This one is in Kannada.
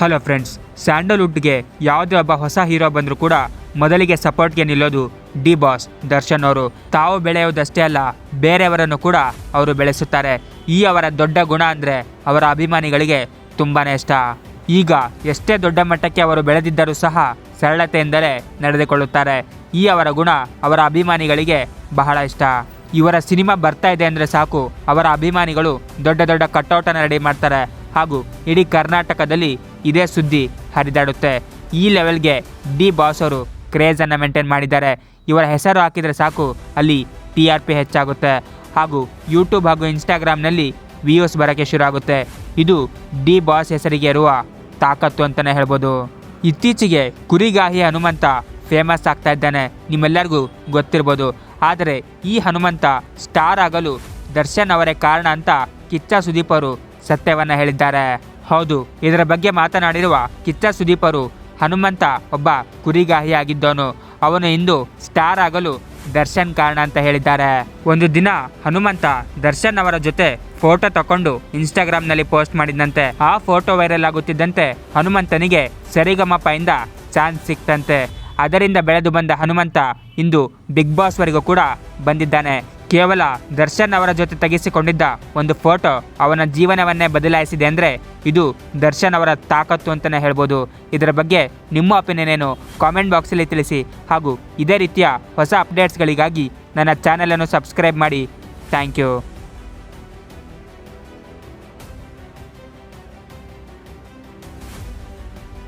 ಹಲೋ ಫ್ರೆಂಡ್ಸ್, ಸ್ಯಾಂಡಲ್ವುಡ್ಗೆ ಯಾವುದೇ ಒಬ್ಬ ಹೊಸ ಹೀರೋ ಬಂದರೂ ಕೂಡ ಮೊದಲಿಗೆ ಸಪೋರ್ಟ್ಗೆ ನಿಲ್ಲೋದು ಡಿ ಬಾಸ್, ದರ್ಶನ್ ಅವರು. ತಾವು ಬೆಳೆಯುವುದಷ್ಟೇ ಅಲ್ಲ, ಬೇರೆಯವರನ್ನು ಕೂಡ ಅವರು ಬೆಳೆಸುತ್ತಾರೆ. ಈ ಅವರ ದೊಡ್ಡ ಗುಣ ಅಂದರೆ ಅವರ ಅಭಿಮಾನಿಗಳಿಗೆ ತುಂಬಾ ಇಷ್ಟ. ಈಗ ಎಷ್ಟೇ ದೊಡ್ಡ ಮಟ್ಟಕ್ಕೆ ಅವರು ಬೆಳೆದಿದ್ದರೂ ಸಹ ಸರಳತೆಯಿಂದಲೇ ನಡೆದುಕೊಳ್ಳುತ್ತಾರೆ. ಈ ಅವರ ಗುಣ ಅವರ ಅಭಿಮಾನಿಗಳಿಗೆ ಬಹಳ ಇಷ್ಟ. ಇವರ ಸಿನಿಮಾ ಬರ್ತಾ ಇದೆ ಅಂದರೆ ಸಾಕು, ಅವರ ಅಭಿಮಾನಿಗಳು ದೊಡ್ಡ ದೊಡ್ಡ ಕಟ್ಟೌಟನ್ನು ರೆಡಿ ಮಾಡ್ತಾರೆ. ಹಾಗೂ ಇಡೀ ಕರ್ನಾಟಕದಲ್ಲಿ ಇದೇ ಸುದ್ದಿ ಹರಿದಾಡುತ್ತೆ. ಈ ಲೆವೆಲ್ಗೆ ಡಿ ಬಾಸ್ ಅವರು ಕ್ರೇಜನ್ನು ಮೇಂಟೈನ್ ಮಾಡಿದ್ದಾರೆ. ಇವರ ಹೆಸರು ಹಾಕಿದರೆ ಸಾಕು, ಅಲ್ಲಿ ಟಿ ಆರ್ ಪಿ ಹೆಚ್ಚಾಗುತ್ತೆ. ಹಾಗೂ ಯೂಟ್ಯೂಬ್ ಹಾಗೂ ಇನ್ಸ್ಟಾಗ್ರಾಮ್ನಲ್ಲಿ ವ್ಯೂಸ್ ಬರೋಕ್ಕೆ ಶುರು ಆಗುತ್ತೆ ಇದು ಡಿ ಬಾಸ್ ಹೆಸರಿಗೆ ಇರುವ ತಾಕತ್ತು ಅಂತಲೇ ಹೇಳ್ಬೋದು. ಇತ್ತೀಚೆಗೆ ಕುರಿಗಾಹಿ ಹನುಮಂತ ಫೇಮಸ್ ಆಗ್ತಾ ಇದ್ದಾನೆ, ನಿಮ್ಮೆಲ್ಲರಿಗೂ ಗೊತ್ತಿರ್ಬೋದು. ಆದರೆ ಈ ಹನುಮಂತ ಸ್ಟಾರ್ ಆಗಲು ದರ್ಶನ್ ಅವರೇ ಕಾರಣ ಅಂತ ಕಿಚ್ಚ ಸುದೀಪ್ ಅವರು ಸತ್ಯವನ್ನ ಹೇಳಿದ್ದಾರೆ. ಹೌದು, ಇದರ ಬಗ್ಗೆ ಮಾತನಾಡಿರುವ ಕಿಚ್ಚ ಸುದೀಪರು ಹನುಮಂತ ಒಬ್ಬ ಕುರಿಗಾಹಿ ಆಗಿದ್ದವನು ಅವನು ಇಂದು ಸ್ಟಾರ್ ಆಗಲು ದರ್ಶನ್ ಕಾರಣ ಅಂತ ಹೇಳಿದ್ದಾರೆ. ಒಂದು ದಿನ ಹನುಮಂತ ದರ್ಶನ್ ಅವರ ಜೊತೆ ಫೋಟೋ ತಕೊಂಡು ಇನ್ಸ್ಟಾಗ್ರಾಮ್ನಲ್ಲಿ ಪೋಸ್ಟ್ ಮಾಡಿದಂತೆ ಆ ಫೋಟೋ ವೈರಲ್ ಆಗುತ್ತಿದ್ದಂತೆ ಹನುಮಂತನಿಗೆ ಸರಿಗಮಪ ಚಾನ್ಸ್ ಸಿಕ್ತಂತೆ. ಅದರಿಂದ ಬೆಳೆದು ಬಂದ ಹನುಮಂತ ಇಂದು ಬಿಗ್ ಬಾಸ್ ವರೆಗೂ ಕೂಡ ಬಂದಿದ್ದಾನೆ. ಕೇವಲ ದರ್ಶನ್ ಅವರ ಜೊತೆ ತೆಗೆಸಿಕೊಂಡಿದ್ದ ಒಂದು ಫೋಟೋ ಅವನ ಜೀವನವನ್ನೇ ಬದಲಾಯಿಸಿದೆ ಅಂದರೆ ಇದು ದರ್ಶನ್ ಅವರ ತಾಕತ್ತು ಅಂತಲೇ ಹೇಳ್ಬೋದು. ಇದರ ಬಗ್ಗೆ ನಿಮ್ಮ ಒಪಿನಿಯನ್ ಏನು? ಕಾಮೆಂಟ್ ಬಾಕ್ಸಲ್ಲಿ ತಿಳಿಸಿ. ಹಾಗೂ ಇದೇ ರೀತಿಯ ಹೊಸ ಅಪ್ಡೇಟ್ಸ್ಗಳಿಗಾಗಿ ನನ್ನ ಚಾನಲನ್ನು ಸಬ್ಸ್ಕ್ರೈಬ್ ಮಾಡಿ. Thank you